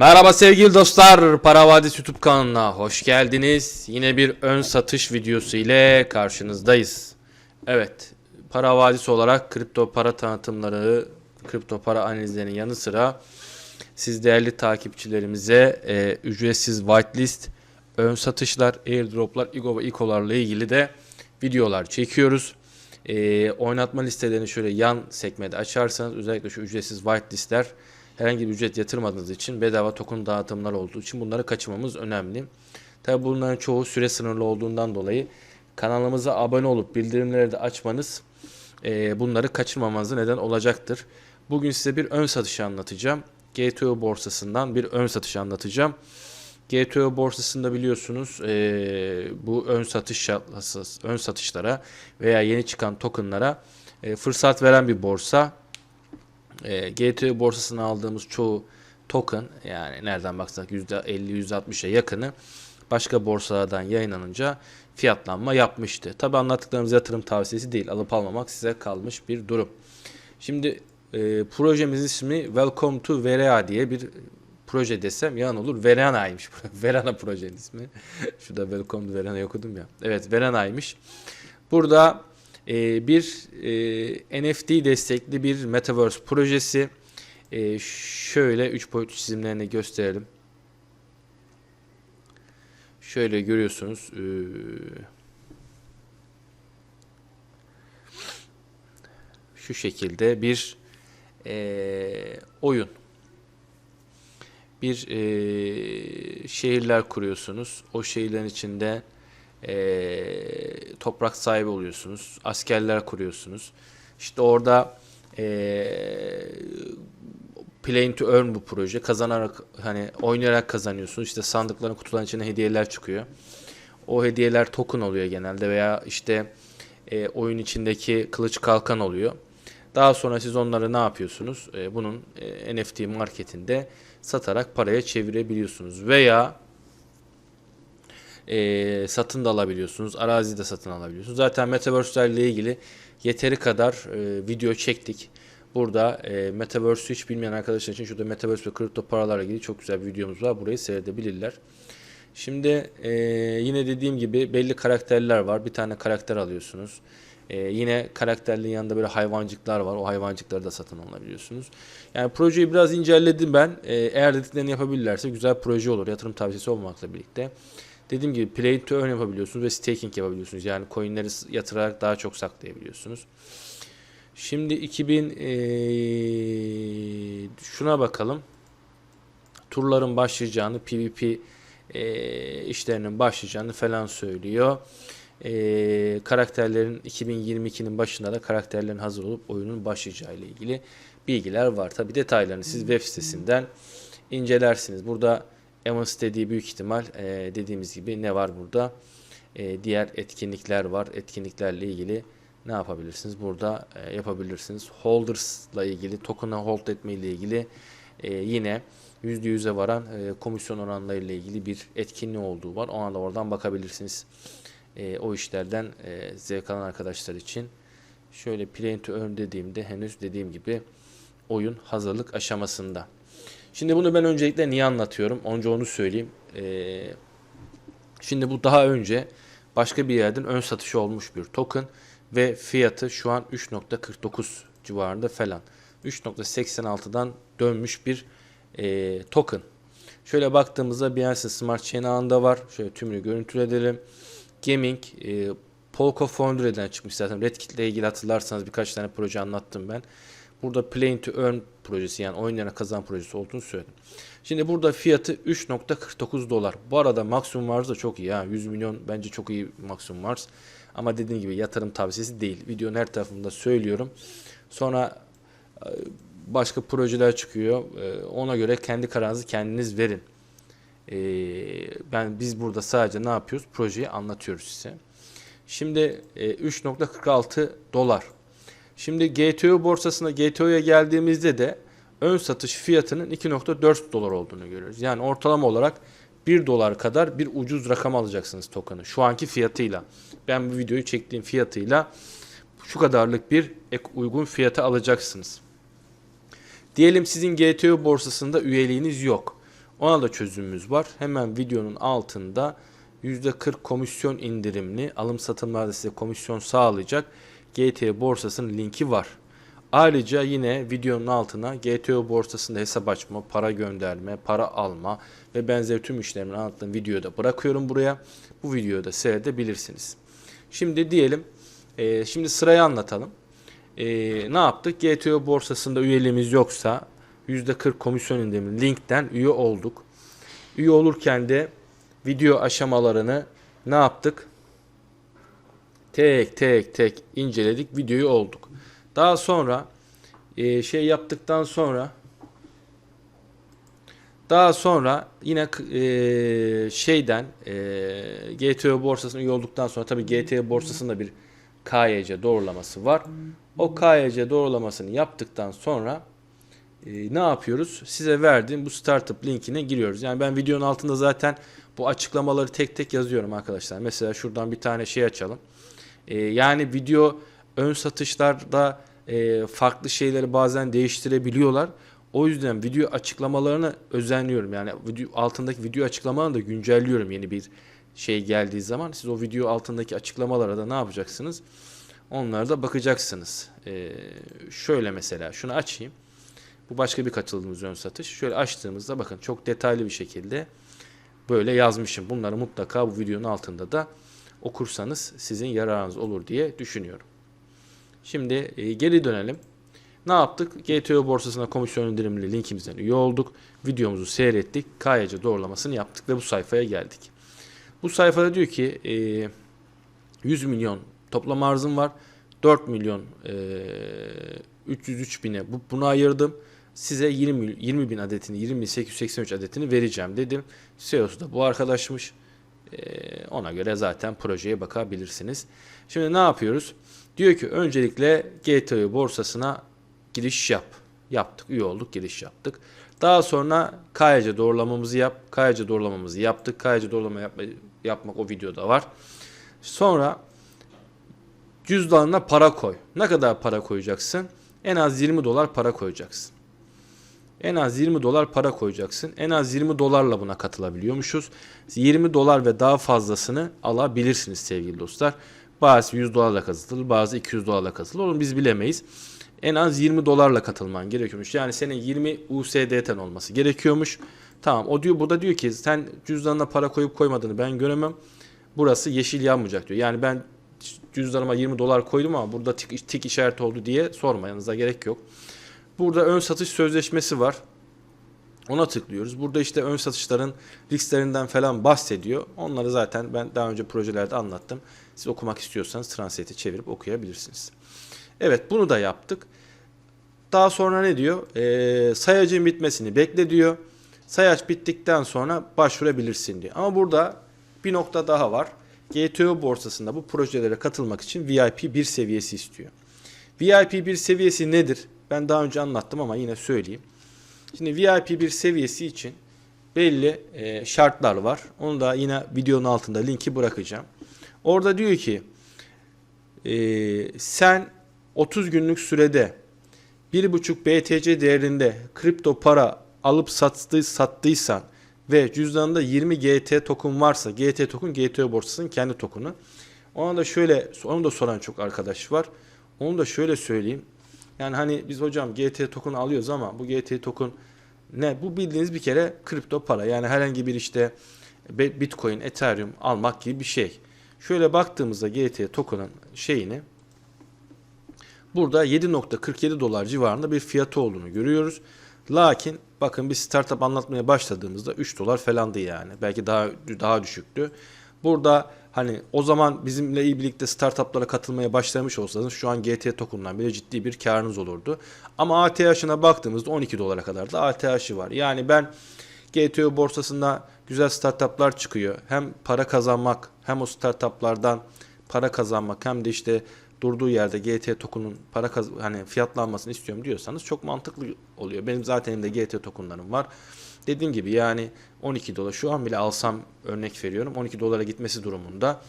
Merhaba sevgili dostlar, Para Vadisi YouTube kanalına hoş geldiniz. Yine bir ön satış videosu ile karşınızdayız. Evet, Para Vadisi olarak kripto para tanıtımları, kripto para analizlerinin yanı sıra siz değerli takipçilerimize e, ücretsiz whitelist, ön satışlar, airdroplar, IGO ve ICO'larla ilgili de videolar çekiyoruz. E, oynatma listelerini şöyle yan sekmede açarsanız özellikle şu ücretsiz whitelistler herhangi bir ücret yatırmadığınız için bedava token dağıtımlar olduğu için bunları kaçırmamız önemli. Tabi bunların çoğu süre sınırlı olduğundan dolayı kanalımıza abone olup bildirimleri de açmanız e, bunları kaçırmamanıza neden olacaktır. Bugün size bir ön satışı anlatacağım. GTO borsasından bir ön satış anlatacağım. GTO borsasında biliyorsunuz e, bu ön satış ön satışlara veya yeni çıkan tokenlara e, fırsat veren bir borsa. E, GTO borsasına aldığımız çoğu token yani nereden baksak %50-%60'a yakını başka borsalardan yayınlanınca fiyatlanma yapmıştı. Tabi anlattıklarımız yatırım tavsiyesi değil. Alıp almamak size kalmış bir durum. Şimdi e, projemizin ismi Welcome to Verea diye bir proje desem yalan olur. Verana'ymış. Verana projenin ismi. Şurada Welcome to Verana'yı okudum ya. Evet Verana'ymış. Burada e, bir e, NFT destekli bir Metaverse projesi. E, şöyle 3 boyutlu çizimlerini gösterelim. Şöyle görüyorsunuz. E, şu şekilde bir e, oyun. Bir e, şehirler kuruyorsunuz. O şehirlerin içinde e, toprak sahibi oluyorsunuz. Askerler kuruyorsunuz. İşte orada e, playing to earn bu proje. Kazanarak hani oynayarak kazanıyorsunuz. İşte sandıkların kutuların içine hediyeler çıkıyor. O hediyeler token oluyor genelde veya işte e, oyun içindeki kılıç kalkan oluyor. Daha sonra siz onları ne yapıyorsunuz? E, bunun e, NFT marketinde satarak paraya çevirebiliyorsunuz. Veya e, satın da alabiliyorsunuz. Arazi de satın alabiliyorsunuz. Zaten Metaverse ile ilgili yeteri kadar e, video çektik. Burada e, Metaverse'ü hiç bilmeyen arkadaşlar için şurada Metaverse ve kripto paralarla ilgili çok güzel bir videomuz var. Burayı seyredebilirler. Şimdi e, yine dediğim gibi belli karakterler var. Bir tane karakter alıyorsunuz. Ee, yine karakterlerin yanında böyle hayvancıklar var. O hayvancıkları da satın alabiliyorsunuz. Yani projeyi biraz inceledim ben. Ee, eğer dediklerini yapabilirlerse güzel proje olur. Yatırım tavsiyesi olmakla birlikte. Dediğim gibi play to earn yapabiliyorsunuz ve staking yapabiliyorsunuz. Yani coinleri yatırarak daha çok saklayabiliyorsunuz. Şimdi 2000 ee, şuna bakalım. Turların başlayacağını, PvP e, işlerinin başlayacağını falan söylüyor. E, karakterlerin 2022'nin başında da karakterlerin hazır olup oyunun başlayacağı ile ilgili bilgiler var. Tabi detaylarını siz web sitesinden incelersiniz. Burada Evans dediği büyük ihtimal e, dediğimiz gibi ne var burada? E, diğer etkinlikler var. Etkinliklerle ilgili ne yapabilirsiniz? Burada e, yapabilirsiniz. Holders'la ilgili, token'a hold etme ile ilgili e, yine %100'e varan e, komisyon oranlarıyla ilgili bir etkinliği olduğu var. Ona da oradan bakabilirsiniz. E, o işlerden e, zevk alan arkadaşlar için. Şöyle play to earn dediğimde henüz dediğim gibi oyun hazırlık aşamasında. Şimdi bunu ben öncelikle niye anlatıyorum? Önce onu söyleyeyim. E, şimdi bu daha önce başka bir yerden ön satışı olmuş bir token ve fiyatı şu an 3.49 civarında falan. 3.86'dan dönmüş bir e, token. Şöyle baktığımızda Binance Smart Chain ağında var. Şöyle tümünü görüntüleyelim. Gaming e, Polka Foundry'den çıkmış zaten. Redkit ile ilgili hatırlarsanız birkaç tane proje anlattım ben. Burada Play to Earn projesi yani oynayana kazan projesi olduğunu söyledim. Şimdi burada fiyatı 3.49 dolar. Bu arada maksimum Mars da çok iyi ha. 100 milyon bence çok iyi maksimum Mars. Ama dediğim gibi yatırım tavsiyesi değil. Videonun her tarafında söylüyorum. Sonra e, başka projeler çıkıyor. E, ona göre kendi kararınızı kendiniz verin. E, ben biz burada sadece ne yapıyoruz? Projeyi anlatıyoruz size. Şimdi 3.46 dolar. Şimdi GTO borsasına GTO'ya geldiğimizde de ön satış fiyatının 2.4 dolar olduğunu görüyoruz. Yani ortalama olarak 1 dolar kadar bir ucuz rakam alacaksınız token'ı. Şu anki fiyatıyla. Ben bu videoyu çektiğim fiyatıyla şu kadarlık bir ek uygun fiyata alacaksınız. Diyelim sizin GTO borsasında üyeliğiniz yok. Ona da çözümümüz var. Hemen videonun altında %40 komisyon indirimli alım satımlarda size komisyon sağlayacak GTO borsasının linki var. Ayrıca yine videonun altına GTO borsasında hesap açma, para gönderme, para alma ve benzeri tüm işlerimin anlattığım videoyu da bırakıyorum buraya. Bu videoyu da seyredebilirsiniz. Şimdi diyelim, e, şimdi sırayı anlatalım. E, ne yaptık? GTO borsasında üyeliğimiz yoksa %40 komisyon indirimi linkten üye olduk. Üye olurken de video aşamalarını ne yaptık? Tek tek tek inceledik, videoyu olduk. Daha sonra e, şey yaptıktan sonra daha sonra yine e, şeyden e, GTO borsasına üye olduktan sonra tabii GTO borsasında bir KYC doğrulaması var. O KYC doğrulamasını yaptıktan sonra e, ne yapıyoruz? Size verdiğim bu startup linkine giriyoruz. Yani ben videonun altında zaten bu açıklamaları tek tek yazıyorum arkadaşlar. Mesela şuradan bir tane şey açalım. E, yani video ön satışlarda e, farklı şeyleri bazen değiştirebiliyorlar. O yüzden video açıklamalarını özenliyorum. Yani video altındaki video açıklamalarını da güncelliyorum yeni bir şey geldiği zaman. Siz o video altındaki açıklamalara da ne yapacaksınız? Onlara da bakacaksınız. Ee, şöyle mesela şunu açayım. Bu başka bir katıldığımız ön satış. Şöyle açtığımızda bakın çok detaylı bir şekilde böyle yazmışım. Bunları mutlaka bu videonun altında da okursanız sizin yararınız olur diye düşünüyorum. Şimdi e, geri dönelim. Ne yaptık? GTO borsasına komisyon indirimli linkimizden üye olduk. Videomuzu seyrettik. KYC doğrulamasını yaptık ve bu sayfaya geldik. Bu sayfada diyor ki e, 100 milyon toplam arzım var. 4 milyon e, 303 bine bu, bunu ayırdım. Size 20, 20 bin adetini 20.883 adetini vereceğim dedim. CEO'su da bu arkadaşmış. E, ona göre zaten projeye bakabilirsiniz. Şimdi ne yapıyoruz? Diyor ki öncelikle GTO borsasına giriş yap. Yaptık, üye olduk, giriş yaptık. Daha sonra KYC doğrulamamızı yap. KYC doğrulamamızı yaptık. KYC doğrulama yapma, yapmak o videoda var. Sonra cüzdanına para koy. Ne kadar para koyacaksın? En az 20 dolar para koyacaksın. En az 20 dolar para koyacaksın. En az 20 dolarla buna katılabiliyormuşuz. 20 dolar ve daha fazlasını alabilirsiniz sevgili dostlar. Bazı 100 dolarla katılır, bazı 200 dolarla katılır. Onu biz bilemeyiz. En az 20 dolarla katılman gerekiyormuş. Yani senin 20 USDT'n olması gerekiyormuş. Tamam o diyor burada diyor ki sen cüzdanına para koyup koymadığını ben göremem. Burası yeşil yanmayacak diyor. Yani ben cüzdanıma 20 dolar koydum ama burada tik, tik işareti oldu diye sormayanıza gerek yok. Burada ön satış sözleşmesi var. Ona tıklıyoruz. Burada işte ön satışların risklerinden falan bahsediyor. Onları zaten ben daha önce projelerde anlattım. Siz okumak istiyorsanız Translate'e çevirip okuyabilirsiniz. Evet bunu da yaptık. Daha sonra ne diyor? Ee, sayacın bitmesini bekle diyor. Sayaç bittikten sonra başvurabilirsin diyor. Ama burada bir nokta daha var. GTO borsasında bu projelere katılmak için VIP 1 seviyesi istiyor. VIP 1 seviyesi nedir? Ben daha önce anlattım ama yine söyleyeyim. Şimdi VIP 1 seviyesi için belli e, şartlar var. Onu da yine videonun altında linki bırakacağım. Orada diyor ki e, sen 30 günlük sürede 1.5 BTC değerinde kripto para alıp sattı, sattıysan ve cüzdanında 20 GT token varsa GT token GTO borsasının kendi tokenu. Ona da şöyle onu da soran çok arkadaş var. Onu da şöyle söyleyeyim. Yani hani biz hocam GT token alıyoruz ama bu GT token ne? Bu bildiğiniz bir kere kripto para. Yani herhangi bir işte Bitcoin, Ethereum almak gibi bir şey. Şöyle baktığımızda GT token'ın şeyini burada 7.47 dolar civarında bir fiyatı olduğunu görüyoruz. Lakin bakın bir startup anlatmaya başladığımızda 3 dolar falandı yani. Belki daha daha düşüktü. Burada hani o zaman bizimle iyi birlikte startuplara katılmaya başlamış olsanız şu an GT token'dan bile ciddi bir karınız olurdu. Ama ATH'ına baktığımızda 12 dolara kadar da ATH'ı var. Yani ben GTO borsasında güzel startuplar çıkıyor. Hem para kazanmak hem o startuplardan para kazanmak hem de işte durduğu yerde GT token'un para kaz hani fiyatlanmasını istiyorum diyorsanız çok mantıklı oluyor. Benim zaten elimde GT token'larım var. Dediğim gibi yani 12 dolar şu an bile alsam örnek veriyorum 12 dolara gitmesi durumunda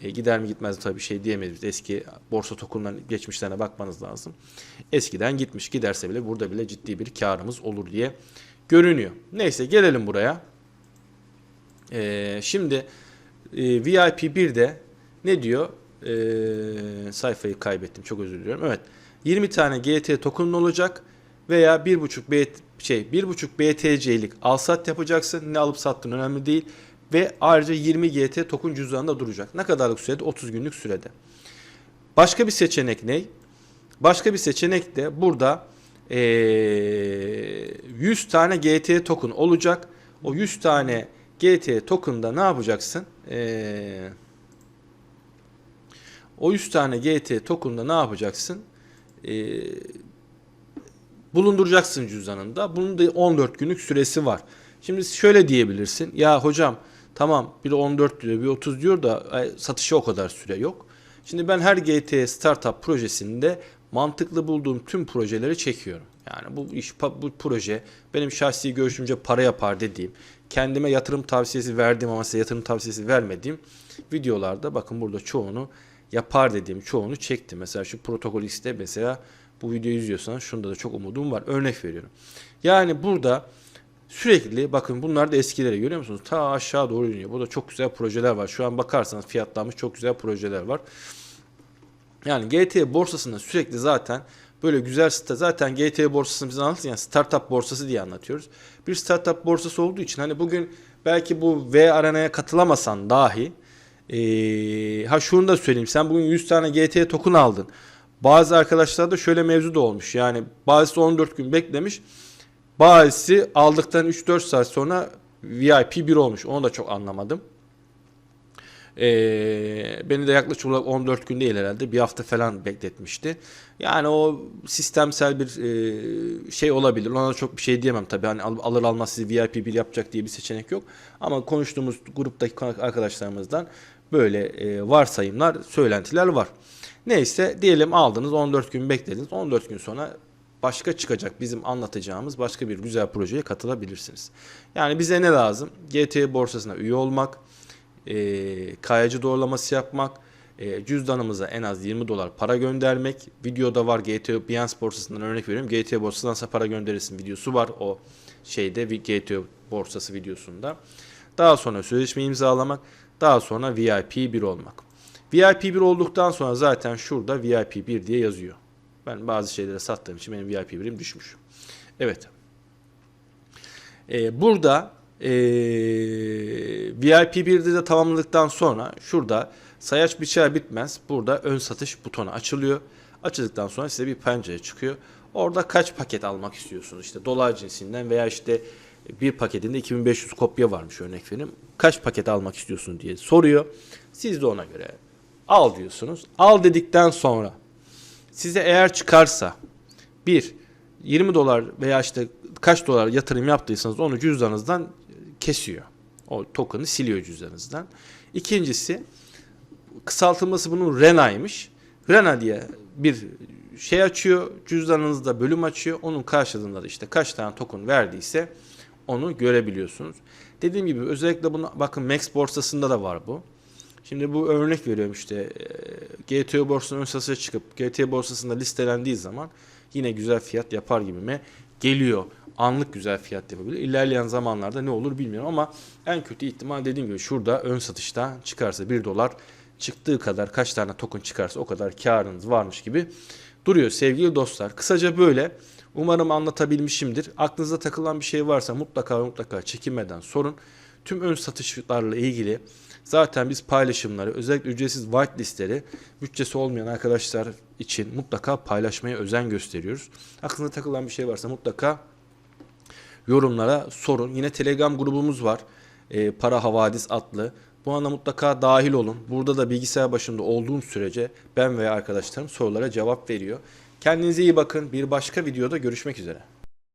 e, gider mi gitmez mi tabii şey diyemeyiz. Eski borsa tokenların geçmişlerine bakmanız lazım. Eskiden gitmiş giderse bile burada bile ciddi bir karımız olur diye görünüyor. Neyse gelelim buraya. Ee, şimdi e, VIP 1'de ne diyor? Ee, sayfayı kaybettim. Çok özür diliyorum. Evet. 20 tane GT token'un olacak veya 1.5 B şey 1.5 BTC'lik alsat yapacaksın. Ne alıp sattığın önemli değil ve ayrıca 20 GT token cüzdanında duracak. Ne kadarlık sürede? 30 günlük sürede. Başka bir seçenek ne? Başka bir seçenek de burada ee, 100 tane GT token olacak. O 100 tane GT token'da ne yapacaksın? Ee, o 100 tane GT token'da ne yapacaksın? Ee, bulunduracaksın cüzdanında. Bunun da 14 günlük süresi var. Şimdi şöyle diyebilirsin. Ya hocam tamam biri 14 diyor bir 30 diyor da ay, satışa o kadar süre yok. Şimdi ben her GT startup projesinde mantıklı bulduğum tüm projeleri çekiyorum. Yani bu iş bu proje benim şahsi görüşümce para yapar dediğim, kendime yatırım tavsiyesi verdiğim ama size yatırım tavsiyesi vermediğim videolarda bakın burada çoğunu yapar dediğim çoğunu çektim. Mesela şu protokol X'te mesela bu videoyu izliyorsanız şunda da çok umudum var. Örnek veriyorum. Yani burada sürekli bakın bunlar da eskileri görüyor musunuz? Ta aşağı doğru iniyor. Burada çok güzel projeler var. Şu an bakarsanız fiyatlanmış çok güzel projeler var. Yani GT borsasında sürekli zaten böyle güzel site zaten GT borsasını biz anlatırız yani startup borsası diye anlatıyoruz. Bir startup borsası olduğu için hani bugün belki bu V arenaya katılamasan dahi ee, ha şunu da söyleyeyim sen bugün 100 tane GT token aldın. Bazı arkadaşlarda şöyle mevzu da olmuş yani bazısı 14 gün beklemiş bazısı aldıktan 3-4 saat sonra VIP 1 olmuş onu da çok anlamadım. Ee, beni de yaklaşık olarak 14 gün değil herhalde bir hafta falan bekletmişti. Yani o sistemsel bir e, şey olabilir. Ona da çok bir şey diyemem tabii. Hani al- alır almaz sizi VIP bir yapacak diye bir seçenek yok. Ama konuştuğumuz gruptaki arkadaşlarımızdan böyle e, varsayımlar, söylentiler var. Neyse diyelim aldınız 14 gün beklediniz. 14 gün sonra başka çıkacak bizim anlatacağımız başka bir güzel projeye katılabilirsiniz. Yani bize ne lazım? GT borsasına üye olmak, e, kayacı doğrulaması yapmak, e, cüzdanımıza en az 20 dolar para göndermek. Videoda var GT Binance borsasından örnek veriyorum. GT borsasından para gönderirsin videosu var o şeyde GT borsası videosunda. Daha sonra sözleşme imzalamak, daha sonra VIP 1 olmak. VIP 1 olduktan sonra zaten şurada VIP 1 diye yazıyor. Ben bazı şeylere sattığım için benim VIP 1'im düşmüş. Evet. Ee, burada ee, VIP 1'de de tamamladıktan sonra şurada sayaç bıçağı bitmez. Burada ön satış butonu açılıyor. Açıldıktan sonra size bir pencere çıkıyor. Orada kaç paket almak istiyorsunuz? İşte dolar cinsinden veya işte bir paketinde 2500 kopya varmış örnek vereyim. Kaç paket almak istiyorsun diye soruyor. Siz de ona göre al diyorsunuz. Al dedikten sonra size eğer çıkarsa bir 20 dolar veya işte kaç dolar yatırım yaptıysanız onu cüzdanınızdan kesiyor. O token'ı siliyor cüzdanınızdan. İkincisi kısaltılması bunun RENA'ymış. RENA diye bir şey açıyor. Cüzdanınızda bölüm açıyor. Onun karşılığında da işte kaç tane token verdiyse onu görebiliyorsunuz. Dediğim gibi özellikle bunu bakın Max borsasında da var bu. Şimdi bu örnek veriyorum işte GTO borsasının ön satışa çıkıp GTO borsasında listelendiği zaman yine güzel fiyat yapar gibime geliyor. Anlık güzel fiyat yapabilir. İlerleyen zamanlarda ne olur bilmiyorum ama en kötü ihtimal dediğim gibi şurada ön satışta çıkarsa 1 dolar çıktığı kadar kaç tane token çıkarsa o kadar karınız varmış gibi duruyor sevgili dostlar. Kısaca böyle. Umarım anlatabilmişimdir. Aklınıza takılan bir şey varsa mutlaka mutlaka çekinmeden sorun. Tüm ön satışlarla ilgili zaten biz paylaşımları özellikle ücretsiz whitelistleri bütçesi olmayan arkadaşlar için mutlaka paylaşmaya özen gösteriyoruz. Aklınıza takılan bir şey varsa mutlaka yorumlara sorun. Yine Telegram grubumuz var. E, Para Havadis adlı. Bu anda mutlaka dahil olun. Burada da bilgisayar başında olduğum sürece ben veya arkadaşlarım sorulara cevap veriyor. Kendinize iyi bakın. Bir başka videoda görüşmek üzere.